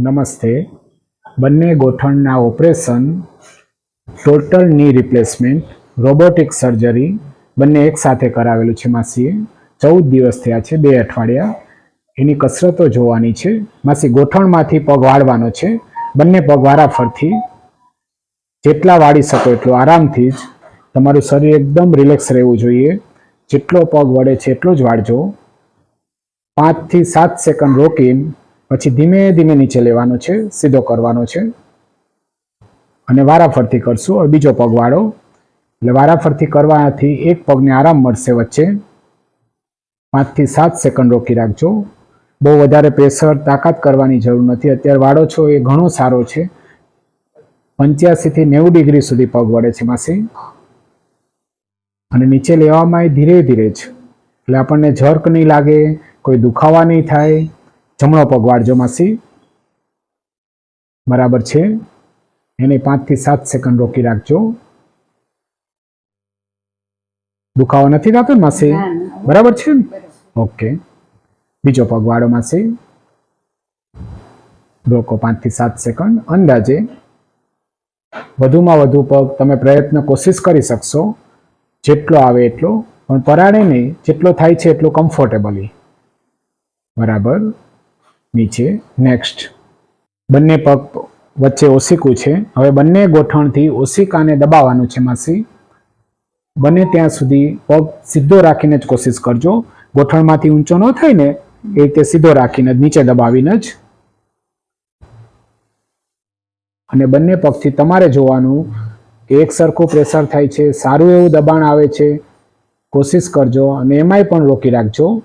નમસ્તે. બંને ગોઠણના ઓપરેશન ટોટલની રિપ્લેસમેન્ટ, રોબોટિક સર્જરી બંને એકસાથે કરાવેલું છે માસીએ. ચૌદ દિવસ થયા છે બે અઠવાડિયા. એની કસરતો જોવાની છે. માસી ગોઠણમાંથી પગ વાળવાનો છે. બંને પગ વારાફરથી જેટલા વાળી શકો એટલું આરામથી જ તમારું શરીર એકદમ રિલેક્સ રહેવું જોઈએ. જેટલો પગ વળે છે એટલો જ વાળજો. પાંચથી સાત સેકન્ડ રોકીને પછી ધીમે ધીમે નીચે લેવાનો છે, સીધો કરવાનો છે. અને વારાફરતી કરશું. હવે બીજો પગ વાળો. એટલે વારાફરતી કરવાથી એક પગને આરામ મળશે વચ્ચે. પાંચથી સાત સેકન્ડ રોકી રાખજો. બહુ વધારે પ્રેશર, તાકાત કરવાની જરૂર નથી. અત્યારે વાળો છો એ ઘણો સારો છે. પંચ્યાસીથી નેવું ડિગ્રી સુધી પગ વળે છે માસી. અને નીચે લેવામાં એ ધીરે ધીરે જ. એટલે આપણને જર્ક નહીં લાગે, કોઈ દુખાવા નહીં થાય. જમણો પગ વાળજો માસી. બરાબર છે. એને પાંચથી સાત સેકન્ડ રોકી રાખજો. દુખાવો નથી થતો ને માસી. બરાબર છે ઓકે. બીજો પગ વાળો માસી. રોકો પાંચથી સાત સેકન્ડ. અંદાજે વધુમાં વધુ પગ તમે પ્રયત્ન કોશિશ કરી શકશો. જેટલો આવે એટલો. પણ પરાળે નહીં જેટલો થાય છે એટલો કમ્ફર્ટેબલી બરાબર? નીચે. નેક્સ્ટ બંને પગ વચ્ચે ઓસિકું છે. હવે બંને ગોઠણથી ઓસિકાને દબાવવાનું છે માસી. બને ત્યાં સુધી પગ સીધો રાખીને જ કોશિશ કરજો. ગોઠણમાંથી ઊંચો ન થાય ને, એ રીતે સીધો રાખીને નીચે દબાવીને જ. અને બંને પગથી તમારે જોવાનું કે એક સરખું પ્રેશર થાય છે, સારું એવું દબાણ આવે છે. કોશિશ કરજો અને એમાંય પણ રોકી રાખજો.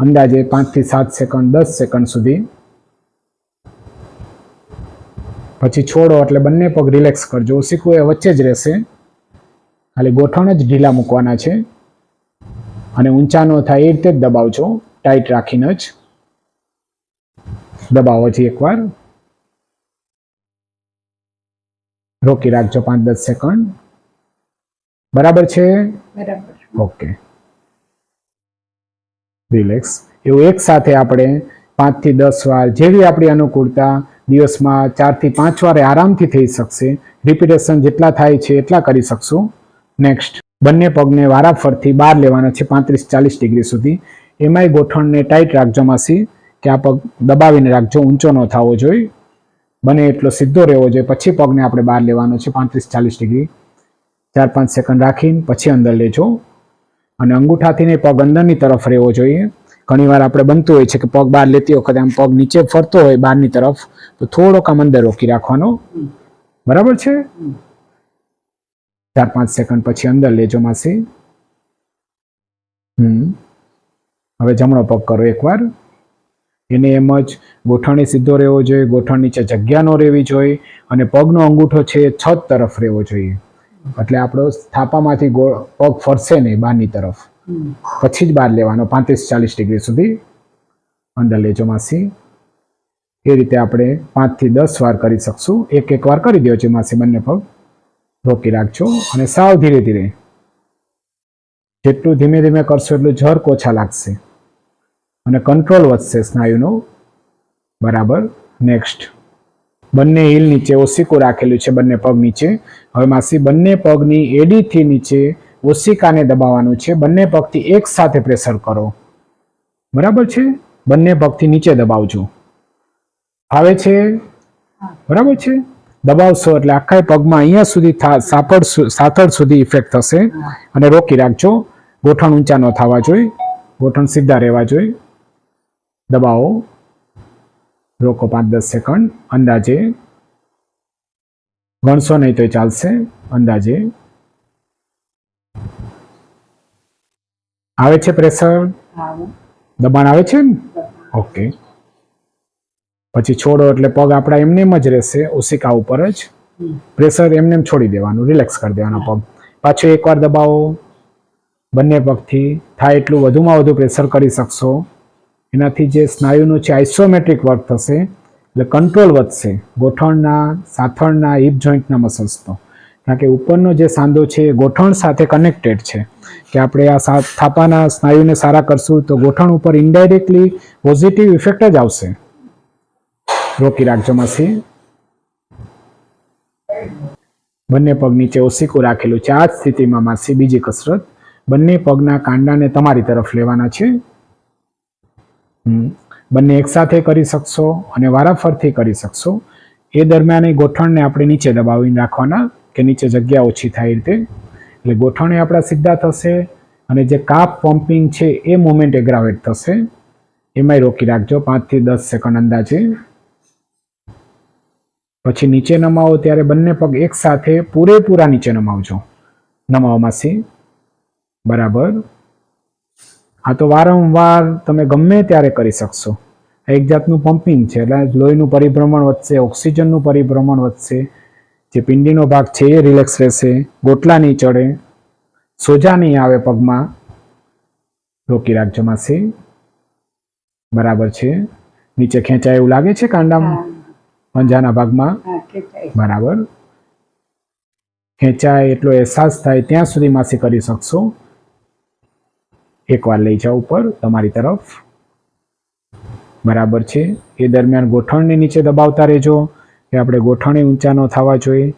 અંદાજે પાંચથી સાત સેકન્ડ દસ સેકન્ડ સુધી. પછી છોડો એટલે બંને પગ રિલેક્સ કરજો. ઉસીકું એ વચ્ચે જ રહેશે. ખાલી ગોઠણ જ ઢીલા મૂકવાના છે. અને ઊંચા ન થાય એ રીતે જ દબાવજો. ટાઈટ રાખીને જ. દબાવો છે એકવાર. રોકી રાખજો પાંચ દસ સેકન્ડ. બરાબર છે? બરાબર. ઓકે રિલેક્સ એવું એક સાથે આપણે પાંચથી દસ વાર જેવી આપણી અનુકૂળતા દિવસમાં ચારથી પાંચ વાર આરામથી થઈ શકશે. રિપીટેશન જેટલા થાય છે એટલા કરી શકશું. નેક્સ્ટ બંને પગને વારાફરથી બહાર લેવાના છે પાંત્રીસ ચાલીસ ડિગ્રી સુધી. એમાંય ગોઠણને ટાઈટ રાખજો માસી, કે આ પગ દબાવીને રાખજો, ઊંચો ન થવો જોઈએ બને એટલો સીધો રહેવો જોઈએ. પછી પગને આપણે બહાર લેવાનો છે પાંત્રીસ ચાલીસ ડિગ્રી. ચાર પાંચ સેકન્ડ રાખીને પછી અંદર લેજો. અને અંગૂઠાથી નહીં પગ અંદરની તરફ રહેવો જોઈએ. ઘણીવાર આપણે બનતું હોય છે કે પગ બહાર લેતી વખતે આમ પગ નીચે ફરતો હોય બહારની તરફ, તો થોડોક આમ અંદર રોકી રાખવાનો. બરાબર છે? ચાર પાંચ સેકન્ડ પછી અંદર લેજો માસી. હમ. હવે જમણો પગ કરો એકવાર. એને એમ જ ગોઠણે સીધો રહેવો જોઈએ, ગોઠણ નીચે જગ્યા ન રહેવી જોઈએ અને પગનો અંગૂઠો છે છત તરફ રહેવો જોઈએ. એટલે આપણો થાપામાંથી ગોળ પગ ફરશે નહીં બહારની તરફ. પછી જ બહાર લેવાનો, પાંત્રીસ ચાલીસ ડિગ્રી સુધી અંદર લેજો માસી. એ રીતે આપણે પાંચથી દસ વાર કરી શકશું. એક એક વાર કરી દેજો માસી બંને પગ. રોકી રાખજો અને સાવ ધીરે ધીરે. જેટલું ધીમે ધીમે કરશો એટલું જર ઓછા લાગશે. અને કંટ્રોલ વધશે સ્નાયુનો. બરાબર? નેક્સ્ટ બંને હીલ નીચે ઓસિકું રાખેલું છે બંને પગ નીચે. હવે માસી, બંને પગની એડીથી નીચે ઓસિકાને દબાવવાનું છે. બંને પગથી એક સાથે પ્રેશર કરો. બરાબર છે? બંને પગથી નીચે દબાવજો. આવે છે? બરાબર છે? દબાવશો એટલે આખા પગમાં અહીંયા સુધી સાપડ સાથળ સુધી ઇફેક્ટ થશે. અને રોકી રાખજો. ગોઠણ ઊંચા ન થવા જોઈએ. ગોઠણ સીધા રહેવા જોઈએ. દબાવો. રોકો પાંચ દસ સેકન્ડ. અંદાજે ગણશો નહીં તો ચાલશે. અંદાજે. આવે છે પ્રેશર? દબાણ આવે છે ને ઓકે પછી છોડો એટલે પગ આપણા એમને એમ જ રહેશે ઉસિકા ઉપર જ. પ્રેશર એમને એમ છોડી દેવાનું રિલેક્સ કરી દેવાનો પગ. પાછો એકવાર દબાવો. બંને પગથી થાય એટલું વધુમાં વધુ પ્રેશર કરી શકશો. એનાથી જે સ્નાયુનું છે આઇસોમેટ્રિક વર્ક થશે એટલે કંટ્રોલ વધશે, ગોઠણના, સાથળના હિપ જોઈન્ટના મસલ્સનો કારણ કે ઉપરનો જે સાંધો છે એ ગોઠણ સાથે કનેક્ટેડ છે. કે આપણે આ થાપાના સ્નાયુને સારા કરશું તો ગોઠણ ઉપર ઇનડાયરેક્ટલી પોઝિટિવ ઇફેક્ટ જ આવશે. રોકી રાખજો માસી. બંને પગ નીચે ઓસીકું રાખેલું છે. આ જ સ્થિતિમાં માસી બીજી કસરત. બંને પગના કાંડાને તમારી તરફ લેવાના છે. બંને એકસાથે કરી શકશો અને વારાફરથી કરી શકશો. એ દરમિયાન એ ગોઠણને આપણે નીચે દબાવીને રાખવાના કે નીચે જગ્યા ઓછી થાય રીતે. એટલે ગોઠણે આપણા સીધા થશે અને જે કાપ પમ્પિંગ છે એ મુમેન્ટ એગ્રાવેટ થશે. એમાંય રોકી રાખજો, પાંચથી દસ સેકન્ડ અંદાજે. પછી નીચે નમાવો ત્યારે બંને પગ એકસાથે પૂરેપૂરા નીચે નમાવજો. નમાવો માસી. બરાબર. આ તો વારંવાર તમે ગમે ત્યારે કરી શકશો. આ એક જાતનું પમ્પિંગ છે એટલે લોહીનું પરિભ્રમણ વધશે ઓક્સિજનનું પરિભ્રમણ વધશે. જે પિંડીનો ભાગ છે એ રિલેક્સ રહેશે ગોટલા નહીં ચડે સોજા નહીં આવે પગમાં. રોકી રાખજો માસી. બરાબર છે. નીચે ખેંચાય એવું લાગે છે કાંડામાં? પંજાના ભાગમાં? બરાબર. ખેંચાય એટલો અહેસાસ થાય ત્યાં સુધી માસી કરી શકશો. એકવાર લઈ જાઓ ઉપર, તમારી તરફ. બરાબર છે. એ દરમિયાન ગોઠણને નીચે દબાવતા રહેજો. કે આપણે ગોઠણે ઊંચા ન થવા જોઈએ.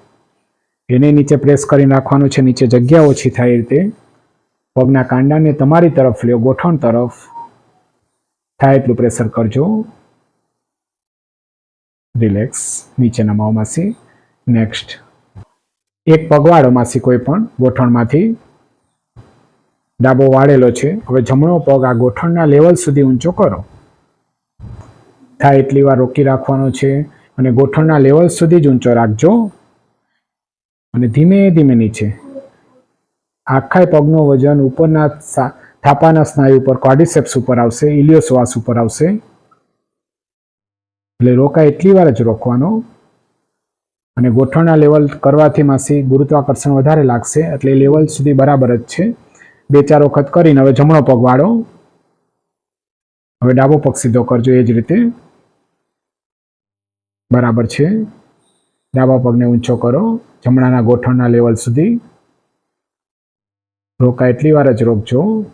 એને નીચે પ્રેસ કરી નાખવાનું છે. નીચે જગ્યા ઓછી થાય એ રીતે. પગના કાંડાને તમારી તરફ લ્યો, ગોઠણ તરફ. થાય એટલું પ્રેશર કરજો. રિલેક્સ. નીચે નમાવો નેક્સ્ટ. એક પગવાળો માસી કોઈ પણ ગોઠણમાંથી. ડાબો વાળેલો છે. હવે જમણો પગ આ ગોઠણના લેવલ સુધી ઊંચો કરો. થાય એટલી વાર રોકી રાખવાનો છે અને ગોઠણના લેવલ સુધી જ ઊંચો રાખજો. અને ધીમે ધીમે નીચે. આખા પગનું વજન ઉપરના થાપાના સ્નાયુ ઉપર ક્વાડિસેપ્સ ઉપર આવશે, ઇલિયોસવાસ ઉપર આવશે. એટલે રોકા એટલી વાર જ રોકવાનો. અને ગોઠણના લેવલ કરવાથી માસી ગુરુત્વાકર્ષણ વધારે લાગશે, એટલે લેવલ સુધી બરાબર જ છે. બે ચાર વખત કરીને હવે જમણો પગ વાળો. હવે ડાબો પગ સીધો કરજો એ જ રીતે. બરાબર છે. ડાબા પગને ઊંચો કરો. જમણાના ગોઠણના લેવલ સુધી. રોકા એટલી વાર જ રોકજો.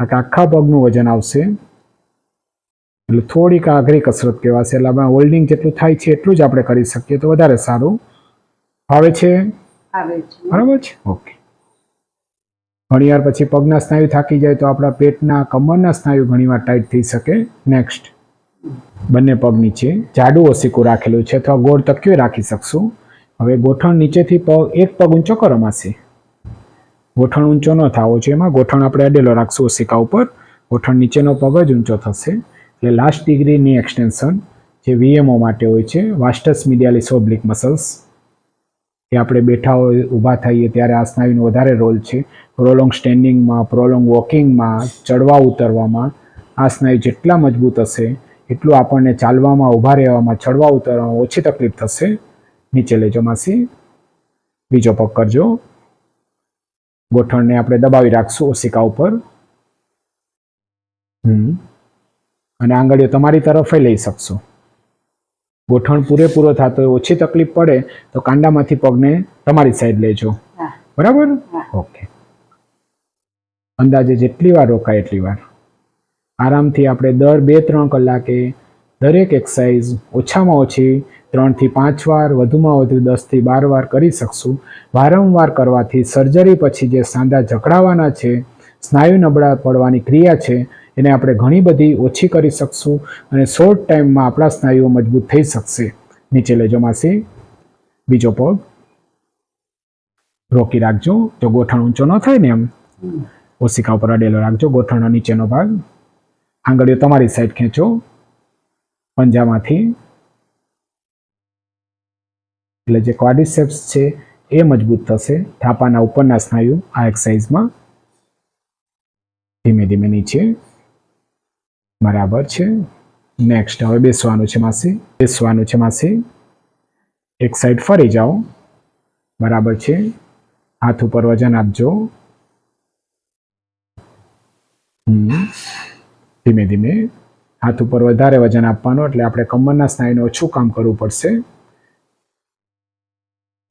આ કે આખા પગનું વજન આવશે. એટલે થોડીક આઘરી કસરત કહેવાશે. એટલે આપણે હોલ્ડિંગ જેટલું થાય છે એટલું જ આપણે કરી શકીએ તો વધારે સારું. આવે છે? બરાબર છે? ઓકે ઘણીવાર પછી પગના સ્નાયુ થાકી જાય તો આપણા પેટના કમરના સ્નાયુ ઘણીવાર ટાઈટ થઈ શકે. નેક્સ્ટ બંને પગ નીચે જાડું ઓસીકું રાખેલું છે અથવા ગોળ તકિયો રાખી શકશું. હવે ગોઠણ નીચેથી પગ, એક પગ ઊંચો કરો માસી ગોઠણ ઊંચો ન થવો જોઈએ એમાં. ગોઠણ આપણે અડેલો રાખશું ઓસિકા ઉપર. ગોઠણ નીચેનો પગ જ ઊંચો થશે. એટલે લાસ્ટ ડિગ્રીની એક્સટેન્શન જે વીએમઓ માટે હોય છે વાસ્ટસ મીડિયાલિસ ઓબ્લિક મસલ્સ એ આપણે બેઠા હોય, ઊભા થઈએ ત્યારે આ સ્નાયુનો વધારે રોલ છે. પ્રોલોંગ સ્ટેન્ડિંગમાં પ્રોલોંગ વોકિંગમાં ચડવા ઉતરવામાં આ સ્નાયુ જેટલા મજબૂત હશે, એટલું આપણને ચાલવામાં, ઊભા રહેવામાં, ચડવા ઉતરવામાં ઓછી તકલીફ થશે. નીચે લેજો માસી. બીજો પગ કરજો. ગોઠણને આપણે દબાવી રાખશું ઓશિકા ઉપર. હમ. અને આંગળીઓ તમારી તરફ લઈ શકશો. ગોઠણ પૂરેપૂરો થતો ઓછી તકલીફ પડે તો કાંડામાંથી પગને તમારી સાઈડ લેજો. બરાબર? ઓકે. અંદાજે જેટલી વાર રોકાય એટલી વાર. આરામથી આપણે દર બે ત્રણ કલાકે દરેક એક્સરસાઇઝ ઓછામાં ઓછી ત્રણથી પાંચ વાર વધુમાં વધુ દસથી બાર વાર કરી શકશું. વારંવાર કરવાથી સર્જરી પછી જે સાંધા જકડાવાના છે સ્નાયુ નબળા પડવાની ક્રિયા છે એને આપણે ઘણી બધી ઓછી કરી શકશું અને શોર્ટ ટાઈમમાં આપણા સ્નાયુઓ મજબૂત થઈ શકશે. નીચે લેજો માસી બીજો પગ. રોકી રાખજો. જો ગોઠણ ઊંચો ન થાય ને એમ. ઓશિકા ઉપર અડેલો રાખજો. ગોઠણનો નીચેનો ભાગ. આંગળીઓ તમારી સાઈડ ખેંચો. પંજામાંથી. એટલે જે ક્વાડિસેપ્સ છે, એ મજબૂત થશે. થાપાના ઉપરના સ્નાયુ આ એક્સરસાઇઝમાં ધીમે ધીમે નીચે. બરાબર છે. નેક્સ્ટ હવે બેસવાનું છે માસી. બેસવાનું છે માસી. એક સાઈડ ફરી જાઓ. બરાબર છે. હાથ ઉપર વજન આપજો. ધીમે ધીમે. હાથ ઉપર વધારે વજન આપવાનું, એટલે આપણે કમરના સ્નાયુને ઓછું કામ કરવું પડશે.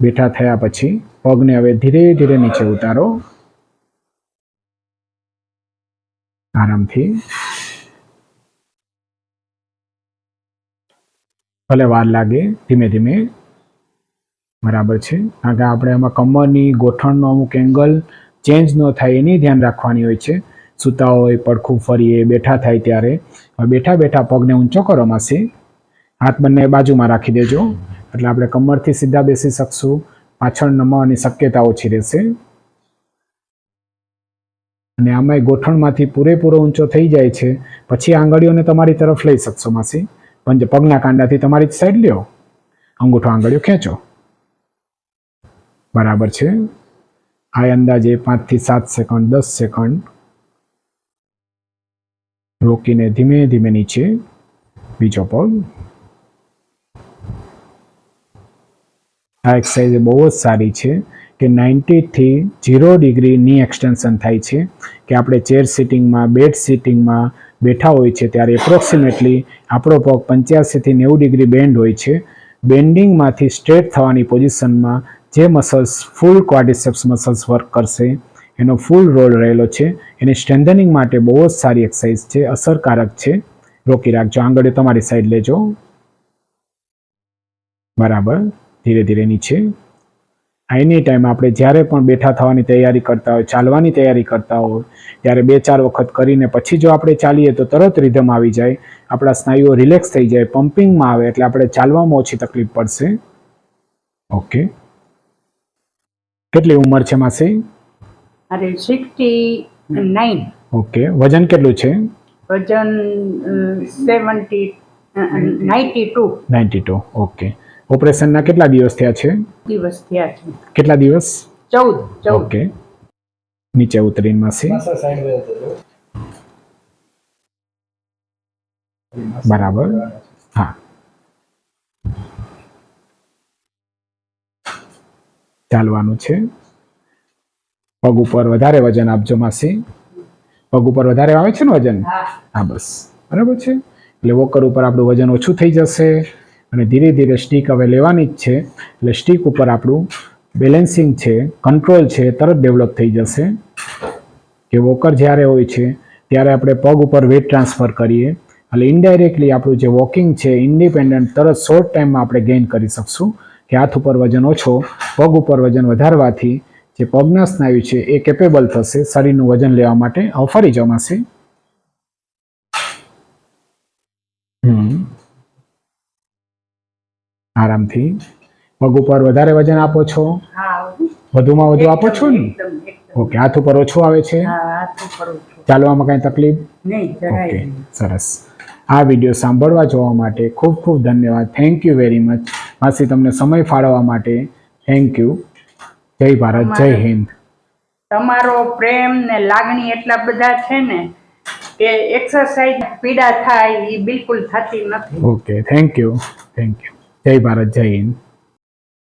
બેઠા થયા પછી પગને હવે ધીરે ધીરે નીચે ઉતારો. આરામથી. ભલે વાર લાગે, ધીમે ધીમે. બરાબર છે. કારણ કે આપણે એમાં કમરની ગોઠણનો અમુક એંગલ ચેન્જ ન થાય એની ધ્યાન રાખવાની હોય છે. સૂતા હોય પડખું ફરીએ, બેઠા થાય ત્યારે. બેઠા બેઠા પગને ઊંચો કરો માસી. હાથ બંને બાજુમાં રાખી દેજો. એટલે આપણે કમરથી સીધા બેસી શકશું. પાછળ નમવાની શક્યતા ઓછી રહેશે. અને આમાંય ગોઠણમાંથી પૂરેપૂરો ઊંચો થઈ જાય છે. પછી આંગળીઓને તમારી તરફ લઈ શકશો માસી. પંજ પગના કાંડાથી તમારી જ સાઈડ લ્યો. અંગૂઠો આંગળીઓ ખેંચો. બરાબર છે? આ અંદાજે પાંચથી સાત સેકન્ડ, દસ સેકન્ડ. રોકીને ધીમે ધીમે નીચે. બીજો પગ. આ એક્સરસાઇઝ બહુ જ સારી છે. કે નાઇન્ટીથી ઝીરો ડિગ્રીની એક્સટેન્શન થાય છે, કે આપણે ચેર સિટિંગમાં, બેડ સિટિંગમાં બેઠા હોય છે, ત્યારે એપ્રોક્સિમેટલી આપણો પગ પંચ્યાસીથી નેવું ડિગ્રી બેન્ડ હોય છે. બેન્ડિંગમાંથી સ્ટ્રેટ થવાની પોઝિશનમાં જે muscles full quadriceps muscles work કરશે, એનો ફૂલ રોલ રહેલો છે. એની સ્ટ્રેન્થનિંગ માટે બહુ જ સારી એક્સરસાઇઝ છે, અસરકારક છે. રોકી રાખજો, આંગળીઓ તમારી સાઈડ લેજો. બરાબર, ધીરે ધીરે નીચે. એની ટાઈમ આપણે જ્યારે પણ બેઠા થવાની તૈયારી કરતા હોય ચાલવાની તૈયારી કરતા હોય ત્યારે બે ચાર વખત કરીને પછી જો આપણે ચાલીએ તો તરત રિધમ આવી જાય આપણા સ્નાયુઓ રિલેક્સ થઈ જાય પમ્પિંગમાં આવે એટલે આપણે ચાલવામાં ઓછી તકલીફ પડશે. ઓકે કેટલી ઉંમર છે માસી? અરે સિક્સટી નાઇન ઓકે વજન કેટલું છે? વજન seventy ninety two ninety two okay ઓપરેશનના કેટલા દિવસ થયા છે? દિવસ થયા છે. કેટલા દિવસ? ચૌદ ઓકે. નીચે ઉતરીને માસી. બરાબર. હા. ચાલવાનું છે. પગ ઉપર વધારે વજન આપજો માસી. પગ ઉપર વધારે આવે છે ને વજન? હા. હા બસ. બરાબર છે. એટલે વોકર ઉપર આપણું વજન ઓછું થઈ જશે. અને ધીરે ધીરે સ્ટીક હવે લેવાની જ છે. એટલે સ્ટીક ઉપર આપણું બેલેન્સિંગ છે કંટ્રોલ છે, તરત ડેવલપ થઈ જશે. કે વોકર જ્યારે હોય છે, ત્યારે આપણે પગ ઉપર વેટ ટ્રાન્સફર કરીએ. એટલે ઇનડાયરેક્ટલી આપણું જે વોકિંગ છે ઇન્ડિપેન્ડન્ટ તરત શોર્ટ ટાઈમમાં આપણે ગેઇન કરી શકશું. કે હાથ ઉપર વજન ઓછો, પગ ઉપર વજન વધારવાથી જે પગના સ્નાયુ છે, એ કેપેબલ થશે, શરીરનું વજન લેવા માટે, હવે ફરી જમાશે આરામથી પગ ઉપર વધારે વજન આપો છો? વધુમાં વધુ આપો છો ને? ઓકે હાથ ઉપર ઓછું આવે છે? ચાલવામાં કાંઈ તકલીફ? નહીં ઓકે સરસ. આ વીડિયો સાંભળવા જોવા માટે ખૂબ ખૂબ ધન્યવાદ. થેન્ક યુ વેરી મચ માસી તમને સમય ફાળવવા માટે થેન્ક યુ જય ભારત જય હિન્દ. તમારો પ્રેમ ને લાગણી એટલા બધા છે ને કે એક્સરસાઇઝ પીડા થાય એ બિલકુલ થતી નથી. Okay thank you thank you જય ભારત જય હિન્દ